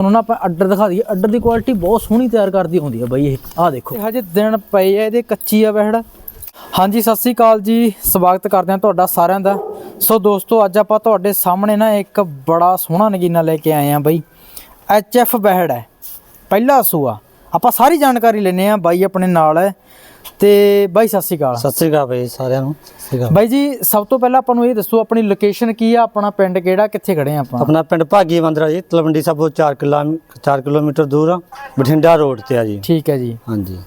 ਤੁਹਾਨੂੰ ਨਾ ਆਪਾਂ ਅੱਡਰ ਦਿਖਾ ਦਈਏ। ਅੱਡਰ ਦੀ ਕੁਆਲਿਟੀ ਬਹੁਤ ਸੋਹਣੀ ਤਿਆਰ ਕਰਦੀ ਹੁੰਦੀ ਹੈ ਬਾਈ ਇਹ। ਆਹ ਦੇਖੋ। ਇਹ ਹਜੇ ਦਿਨ ਪਏ ਆ, ਇਹਦੇ ਕੱਚੀ ਆ ਵਹਿੜ। ਹਾਂਜੀ, ਸਤਿ ਸ੍ਰੀ ਅਕਾਲ ਜੀ। ਸਵਾਗਤ ਕਰਦੇ ਹਾਂ ਤੁਹਾਡਾ ਸਾਰਿਆਂ ਦਾ। ਸੋ ਦੋਸਤੋ, ਅੱਜ ਆਪਾਂ ਤੁਹਾਡੇ ਸਾਹਮਣੇ ਨਾ ਇੱਕ ਬੜਾ ਸੋਹਣਾ ਨਗੀਨਾ ਲੈ ਕੇ ਆਏ ਆ ਬਾਈ। ਐਚ ਐਫ ਵਹਿੜ ਹੈ। ਪਹਿਲਾ ਸੂਆ। ਆਪਾਂ ਸਾਰੀ ਜਾਣਕਾਰੀ ਲੈਨੇ ਆ ਬਾਈ ਆਪਣੇ ਨਾਲ। ਹੈ ਤੇ ਬਾਈ ਸਤਿ ਸ੍ਰੀ ਅਕਾਲ। ਸਤਿ ਸ੍ਰੀ ਅਕਾਲ ਬਈ ਸਾਰਿਆਂ ਨੂੰ ਸਤਿ ਸ੍ਰੀ ਅਕਾਲ। ਬਾਈ ਜੀ ਸਭ ਤੋਂ ਪਹਿਲਾਂ ਆਪਾਂ ਨੂੰ ਇਹ ਦੱਸੋ ਆਪਣੀ ਲੋਕੇਸ਼ਨ ਕੀ ਆ ਆਪਣਾ ਪਿੰਡ ਕਿਹੜਾ ਕਿੱਥੇ ਖੜੇ ਆ ਆਪਾਂ? ਆਪਣਾ ਪਿੰਡ ਭਾਗੀ ਮੰਦਰਾ ਜੀ ਤਲਵੰਡੀ ਸਾਬੋ 4 ਕਿਲਾ 4 ਕਿਲੋਮੀਟਰ ਦੂਰ ਆ ਬਠਿੰਡਾ ਰੋਡ ਤੇ ਆ ਜੀ। ਠੀਕ ਹੈ ਜੀ। ਹਾਂਜੀ।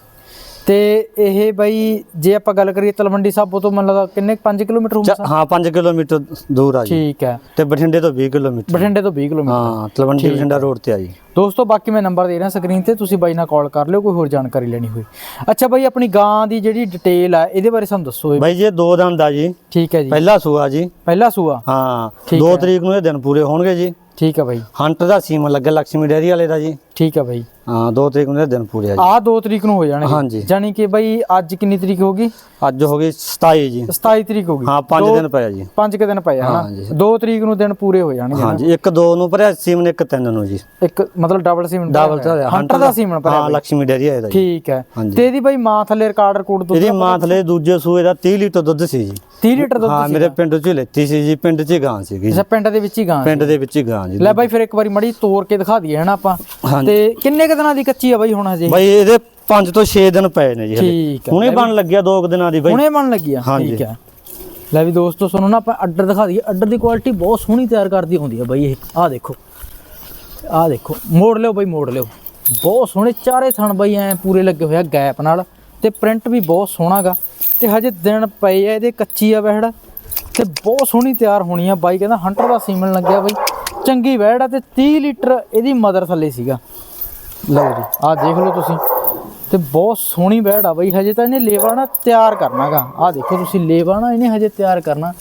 ਤੇ ਇਹ ਬਾਈ ਜੇ ਆਪਾਂ ਗੱਲ ਕਰੀਏ ਤਲਵੰਡੀ ਸਾਬੋ ਤੋਂ ਮੈਨੂੰ ਲੱਗਦਾ ਕਿੰਨੇ 5 ਕਿਲੋਮੀਟਰ ਹੋਊਗਾ ਹਾਂ 5 ਕਿਲੋਮੀਟਰ ਦੂਰ ਆ ਜੀ। ਠੀਕ ਹੈ। ਤੇ ਬਠਿੰਡੇ ਤੋਂ 20 ਕਿਲੋਮੀਟਰ। ਬਠਿੰਡੇ ਤੋਂ 20 ਕਿਲੋਮੀਟਰ। ਹਾਂ ਤਲਵੰਡੀ ਬਠਿੰਡਾ ਰੋਡ ਤੇ ਆ ਜੀ। ਦੋਸਤੋ ਬਾਕੀ ਮੈਂ ਨੰਬਰ ਦੇ ਰਿਹਾ ਸਕਰੀਨ ਤੇ ਤੁਸੀਂ ਬਾਈ ਨਾਲ ਕਾਲ ਕਰ ਲਿਓ ਕੋਈ ਹੋਰ ਜਾਣਕਾਰੀ ਲੈਣੀ ਹੋਈ। ਅੱਛਾ ਬਾਈ ਆਪਣੀ ਗਾਂ ਦੀ ਜਿਹੜੀ ਡਿਟੇਲ ਆ ਇਹਦੇ ਬਾਰੇ ਸਾਨੂੰ ਦੱਸੋ। ਬਾਈ ਜੀ ਦੋ ਦਿਨ ਦਾ ਜੀ। ਠੀਕ ਹੈ ਜੀ। ਪਹਿਲਾ ਸੂਆ ਜੀ। ਪਹਿਲਾ ਸੂਆ? ਹਾਂ ਠੀਕ 2 ਹੈ। ਤਰੀਕ ਨੂੰ ਇਹ ਦਿਨ ਪੂਰੇ ਹੋਣਗੇ ਜੀ। ਠੀਕ ਹੈ ਬਾਈ। ਹੰਟ ਦਾ ਸੀਮਨ ਲੱਗਾ ਲక్ష్ਮੀ ਡੈਰੀ ਵਾਲੇ ਦਾ ਜੀ। ਠੀਕ ਹੈ ਬਾਈ। ਹਾਂ 2 ਤਰੀਕ ਨੂੰ ਇਹ ਦਿਨ ਪੂਰੇ ਆ ਜੀ। ਆਹ 2 ਤਰੀਕ ਨੂੰ ਹੋ ਜਾਣਗੇ। ਹਾਂਜੀ। ਜਾਨੀ ਕਿ ਬਾਈ ਅੱਜ ਕਿੰਨੀ ਤਰੀਕ ਹੋ ਗਈ? ਅੱਜ ਹੋ ਗਈ 27 ਜੀ। 27 ਤਰੀਕ ਹੋ ਗਈ। ਹਾਂ 5 ਦਿਨ ਪਏ ਆ ਜੀ। ਪੰਜ ਕੁ ਦਿਨ ਪਏ ਆ ਹਾਂਜੀ। ਹਨਾ 2 ਤਰੀਕ ਨੂੰ ਦਿਨ ਪੂਰੇ ਹੋ ਜਾਣਗੇ ਹਾਂਜੀ ਇੱਕ 2 ਨੂੰ ਭਰਿਆ ਸੀਮਨ ਇੱਕ 3 ਨੂੰ ਜੀ। ਇੱਕ ਮਤਲਬ ਡਬਲ ਸੀਮਨ ਡਬਲ ਤਾਂ ਹੰਟਰ ਦਾ ਸੀਮਨ ਭਰਿਆ ਹਾਂ ਲక్ష్ਮੀ ਡੈਰੀ ਦਾ ਜੀ। ਠੀਕ ਹੈ। ਹਾਂਜੀ। ਤੇ ਇਹਦੀ ਬਾਈ ਮਾਂ ਥੱਲੇ ਰਿਕਾਰਡ ਰਿਕੂਡ ਦੁੱਧ ਇਹਦੀ ਮਾਂ ਥਲੇ ਦੂਜੇ ਸੂਏ ਦਾ 30 ਲੀਟਰ ਦੁੱਧ ਸੀ ਜੀ। 30 ਲੀਟਰ ਦੁੱਧ ਹਾਂ ਮੇਰੇ ਪਿੰਡ ਚ ਹੀ ਲੈਤੀ ਸੀ ਜੀ ਪਿੰਡ ਚ ਹੀ ਗਾਂ ਸੀਗੀ ਜੀ। ਅੱਛਾ ਪਿੰਡ ਦੇ ਵਿੱਚ ਹੀ ਗਾਂ ਪਿੰਡ ਦੇ ਵਿੱਚ ਹੀ ਗਾਂ ਜੀ। ਲੈ ਬਾਈ ਫਿਰ ਇੱਕ ਵਾਰੀ ਮੜੀ ਤੋੜ ਕੇ ਦਿਖਾ ਦਈਏ ਹਨਾ ਆਪਾਂ। ਤੇ ਕਿੰਨੇ ਕੁ ਦਿਨਾਂ ਦੀ ਕੱਚੀ ਆ ਬਾਈ ਹੁਣ ਹਜੇ? ਬਾਈ ਇਹਦੇ 5 ਤੋਂ 6 ਦਿਨ ਪਏ ਨੇ ਜੀ ਠੀਕ ਹੈ ਹੁਣੇ ਬਣ ਲੱਗਿਆ ਦੋ ਕੁ ਦਿਨਾਂ ਦੀ ਬਾਈ। ਹੁਣੇ ਬਣ ਲੱਗੀ ਆ। ਠੀਕ ਹੈ ਲੈ ਵੀ ਦੋਸਤੋ ਤੁਹਾਨੂੰ ਨਾ ਆਪਾਂ ਅੱਡਰ ਦਿਖਾ ਦਈਏ। ਅੱਡਰ ਦੀ ਕੁਆਲਿਟੀ ਬਹੁਤ ਸੋਹਣੀ ਤਿਆਰ ਕਰਦੀ ਹੁੰਦੀ ਆ ਬਾਈ ਇਹ। ਆਹ ਦੇਖੋ। ਆਹ ਦੇਖੋ। ਮੋੜ ਲਿਓ ਬਾਈ ਮੋੜ ਲਿਓ। ਬਹੁਤ ਸੋਹਣੇ ਚਾਰੇ ਥਣ ਬਾਈ ਐ ਪੂਰੇ ਲੱਗੇ ਹੋਇਆ ਗੈਪ ਨਾਲ। ਤੇ ਪ੍ਰਿੰਟ ਵੀ ਬਹੁਤ ਸੋਹਣਾਗਾ ਤੇ ਹਜੇ ਦਿਨ ਪਏ ਆ ਇਹਦੇ ਕੱਚੀ ਆ ਵਹਿੜ। ਤੇ ਬਹੁਤ ਸੋਹਣੀ ਤਿਆਰ ਹੋਣੀ ਆ ਬਾਈ। ਕਹਿੰਦਾ ਹੰਟਰ ਦਾ ਸੀਮਨ ਲੱਗਿਆ ਬਾਈ। ਚੰਗੀ ਵਹਿੜ ਆ ਤੇ 30 ਲੀਟਰ ਇਹਦੀ ਮਦਰ ਥੱਲੇ ਸੀਗਾ। ਲਓ ਜੀ, ਆਹ ਦੇਖ ਲਓ ਤੁਸੀਂ। ਤੇ ਬਹੁਤ ਸੋਹਣੀ ਬੈੜ ਆ ਬਈ, ਹਜੇ ਤਾਂ ਇਹਨੇ ਲੇਵਾ ਨਾ ਤਿਆਰ ਕਰਨਾਗਾ। ਆਹ ਦੇਖੋ ਤੁਸੀਂ, ਲੇਵਾ ਨਾ ਇਹਨੇ ਹਜੇ ਤਿਆਰ ਕਰਨਾ।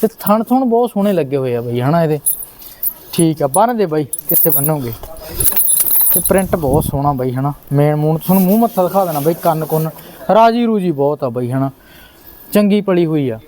ਤੇ ਥਣ ਥਣ ਬਹੁਤ ਸੋਹਣੇ ਲੱਗੇ ਹੋਏ ਆ ਬਈ, ਹਨਾ ਇਹਦੇ? ਠੀਕ ਆ ਬੰਨ ਦੇ ਬਾਈ, ਕਿੱਥੇ ਬੰਨੋਗੇ ਤੇ ਪ੍ਰਿੰਟ ਬਹੁਤ ਸੋਹਣਾ ਬਈ, ਹਨਾ? ਮੇਨ ਮੂਨ ਤੁਹਾਨੂੰ ਮੂੰਹ ਮੱਥਾ ਦਿਖਾ ਦੇਣਾ ਬਈ ਕੰਨ ਕੁੰਨ ਰਾਜੀ ਰੂਜੀ ਬਹੁਤ ਆ ਬਈ, ਹਨਾ? ਚੰਗੀ ਪਲੀ ਹੋਈ ਆ।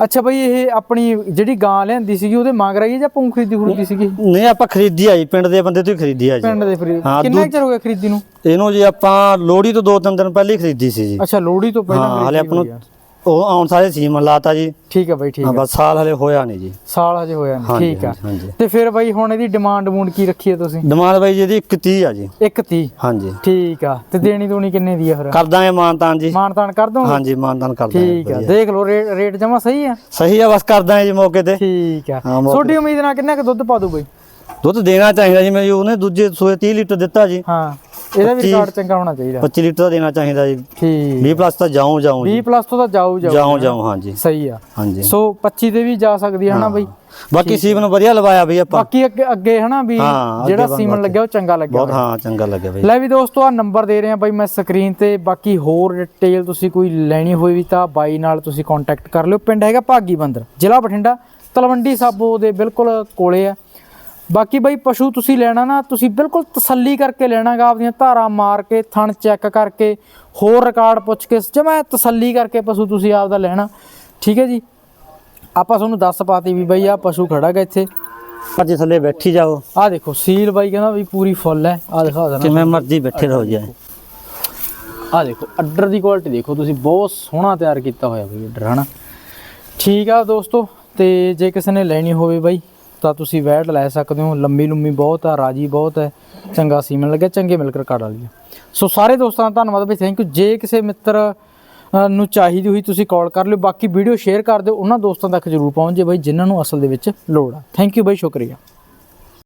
ਅੱਛਾ ਬਈ ਇਹ ਆਪਣੀ ਜਿਹੜੀ ਗਾਂ ਲਿਆਂਦੀ ਸੀਗੀ ਉਹਦੇ ਮੰਗ ਰਹੀ ਹੈ ਜਾਂ ਪੂੰ ਖਰੀਦੀ ਖੁਰਦੀ ਸੀਗੀ? ਨਹੀਂ ਆਪਾਂ ਖਰੀਦੀ ਆ ਜੀ ਪਿੰਡ ਦੇ ਬੰਦੇ ਤੋਂ ਹੀ ਖਰੀਦੀ ਆ ਜੀ। ਪਿੰਡ ਦੇ ਫਰੀ ਹਾਂ, ਕਿੰਨਾ ਕੁ ਚਿਰ ਹੋ ਗਿਆ ਖਰੀਦੀ ਨੂੰ? ਇਹਨੂੰ ਜੀ ਆਪਾਂ ਲੋਹੜੀ ਤੋਂ ਦੋ ਤਿੰਨ ਦਿਨ ਪਹਿਲੇ ਹੀ ਖਰੀਦੀ ਸੀ ਜੀ। ਅੱਛਾ ਲੋਹੜੀ ਤੋਂ ਪਹਿਲਾਂ ਹਾਂ ਹਲੇ ਆਪਾਂ ਹੋਈ ਨੂੰ ਆ। ਉਹ ਆਉਣ ਸਾਰੇ ਸੀਮਨ ਲਾਤਾ ਜੀ। ਠੀਕ ਹੈ ਬਾਈ ਠੀਕ ਹਾਂ ਹੈ। ਬਸ ਸਾਲ ਹਲੇ ਹੋਇਆ ਨਹੀਂ ਜੀ। ਸਾਲ ਹਜੇ ਹੋਇਆ ਨਹੀਂ ਹਾਂਜੀ, ਠੀਕ ਆ। ਹਾਂਜੀ, ਹਾਂਜੀ। ਤੇ ਫਿਰ ਬਾਈ ਹੁਣ ਇਹਦੀ ਡਿਮਾਂਡ ਮੂਡ ਕੀ ਰੱਖੀ ਹੈ ਤੁਸੀਂ? ਡਿਮਾਂਡ ਬਾਈ ਜੀ ਇਹਦੀ 130 ਆ ਜੀ। 130 ਹਾਂਜੀ। ਠੀਕ ਆ। ਤੇ ਦੇਣੀ ਦੂਣੀ ਕਿੰਨੇ ਦੀ ਆ ਫਿਰ? ਕਰ ਦਾਂਗੇ ਮਾਨਤਾਨ ਜੀ। ਮਾਨਤਾਨ ਕਰ ਦੋਗੇ? ਹਾਂਜੀ ਮਾਨਤਾਨ ਕਰ ਦਾਂਗੇ। ਠੀਕ ਆ। ਦੇਖ ਲਓ ਰੇਟ ਰੇਟ ਜਮਾ ਸਹੀ ਆ। ਸਹੀ ਆ ਬਸ ਕਰ ਦਾਂਗੇ ਜੀ ਮੌਕੇ ਤੇ। ਠੀਕ ਆ। ਹਾਂ, ਮੌਕੇ ਛੋਟੀ ਉਮੀਦ ਨਾਲ ਕਿੰਨਾ ਕੁ ਦੁੱਧ ਪਾ ਦੂ ਬਈ? ਦੁੱਧ ਦੇਣਾ ਚਾਹੀਦਾ ਜੀ ਮੈਂ ਜੀ ਉਹਨੇ ਦੂਜੇ ਸੂਏ 30 ਲੀਟਰ ਦਿੱਤਾ ਜੀ। ਹਾਂ ਇਹਦਾ ਵੀ ਰਿਕਾਰਡ ਚੰਗਾ ਹੋਣਾ ਚਾਹੀਦਾ। 25 ਲੀਟਰ ਦਾ ਦੇਣਾ ਚਾਹੀਦਾ ਜੀ। ਠੀਕ। 20 ਪਲੱਸ ਤਾਂ ਜਾਉਂ ਜਾਉਂ 20 ਜੀ ਪਲੱਸ ਤੋਂ ਤਾਂ ਜਾਊ ਜਾਊ। ਜਾਉਂ ਜਾਉਂ ਹਾਂਜੀ ਸਹੀ ਆ। ਹਾਂਜੀ। ਸੋ 25 ਤੇ ਵੀ ਜਾ ਸਕਦੀ ਹੈ ਹਨਾ ਬਈ? ਬਾਕੀ ਸੀਵਨ ਵਧੀਆ ਲਵਾਇਆ ਬਈ ਆਪਾਂ। ਬਾਕੀ ਅੱਗੇ ਅੱਗੇ ਹਨਾ ਵੀ ਜਿਹੜਾ ਸੀਮਨ ਲੱਗਿਆ ਉਹ ਚੰਗਾ ਲੱਗਿਆ ਬਹੁਤ ਹਾਂ ਚੰਗਾ ਲੱਗਿਆ ਬਈ। ਲੈ ਵੀ ਦੋਸਤੋ ਆ ਨੰਬਰ ਦੇ ਰਹੇ ਆ ਬਾਈ ਮੈਂ ਸਕਰੀਨ ਤੇ। ਬਾਕੀ ਹੋਰ ਡਿਟੇਲ ਤੁਸੀਂ ਕੋਈ ਲੈਣੀ ਹੋਈ ਵੀ ਤਾਂ ਬਾਈ ਨਾਲ ਤੁਸੀਂ ਕੰਟੈਕਟ ਕਰ ਲਿਓ। ਪਿੰਡ ਹੈਗਾ ਭਾਗੀ ਬੰਦਰ ਜ਼ਿਲ੍ਹਾ ਬਠਿੰਡਾ ਤਲਵੰਡੀ ਸਾਬੋ ਦੇ ਬਿਲਕੁਲ ਕੋਲੇ ਆ। ਬਾਕੀ ਬਾਈ ਪਸ਼ੂ ਤੁਸੀਂ ਲੈਣਾ ਨਾ ਤੁਸੀਂ ਬਿਲਕੁਲ ਤਸੱਲੀ ਕਰਕੇ ਲੈਣਾਗਾ ਆਪਦੀਆਂ ਧਾਰਾਂ ਮਾਰ ਕੇ ਥਣ ਚੈੱਕ ਕਰਕੇ ਹੋਰ ਰਿਕਾਰਡ ਪੁੱਛ ਕੇ ਜਮਾ ਤਸੱਲੀ ਕਰਕੇ ਪਸ਼ੂ ਤੁਸੀਂ ਆਪਦਾ ਲੈਣਾ ਠੀਕ ਹੈ ਜੀ? ਆਪਾਂ ਤੁਹਾਨੂੰ ਦੱਸ ਪਾਤੀ ਵੀ ਬਾਈ ਆ ਪਸ਼ੂ ਖੜਾਗਾ ਇੱਥੇ। ਅੱਜ ਥੱਲੇ ਬੈਠੀ ਜਾਓ। ਆ ਦੇਖੋ ਸੀਲ ਬਾਈ ਕਹਿੰਦਾ ਵੀ ਪੂਰੀ ਫੁੱਲ ਹੈ। ਆ ਦਿਖਾ ਦੇਣਾ। ਜਿਵੇਂ ਮਰਜ਼ੀ ਬੈਠੇ ਰਹੋ ਜੀ। ਆ ਦੇਖੋ ਅੱਡਰ ਦੀ ਕੁਆਲਿਟੀ ਦੇਖੋ ਤੁਸੀਂ ਬਹੁਤ ਸੋਹਣਾ ਤਿਆਰ ਕੀਤਾ ਹੋਇਆ ਬਈ ਅੱਡਰ ਹਨਾ? ਠੀਕ ਆ ਦੋਸਤੋ ਤੇ ਜੇ ਕਿਸੇ ਨੇ ਲੈਣੀ ਹੋਵੇ ਬਾਈ ਤਾਂ ਤੁਸੀਂ ਵੈਟ ਲੈ ਸਕਦੇ ਹੋ। ਲੰਮੀ ਲੰਮੀ ਬਹੁਤ ਆ, ਰਾਜੀ ਬਹੁਤ ਹੈ। ਚੰਗਾ ਸੀਮਨ ਲੱਗਿਆ ਚੰਗੇ ਮਿਲਕ ਰਿਕਾਰਡ ਵਾਲੀ ਸੋ ਸਾਰੇ ਦੋਸਤਾਂ ਦਾ ਧੰਨਵਾਦ ਬਈ ਥੈਂਕ ਯੂ ਜੇ ਕਿਸੇ ਮਿੱਤਰ ਨੂੰ ਚਾਹੀਦੀ ਹੋਈ ਤੁਸੀਂ ਕਾਲ ਕਰ ਲਿਓ। ਬਾਕੀ ਵੀਡੀਓ ਸ਼ੇਅਰ ਕਰ ਦਿਓ। ਉਹਨਾਂ ਦੋਸਤਾਂ ਤੱਕ ਜਰੂਰ ਪਹੁੰਚ ਜੇ ਬਾਈ, ਜਿਨ੍ਹਾਂ ਨੂੰ ਅਸਲ ਦੇ ਵਿੱਚ ਲੋੜ ਆ। ਥੈਂਕ ਯੂ ਬਾਈ, ਸ਼ੁਕਰੀਆ।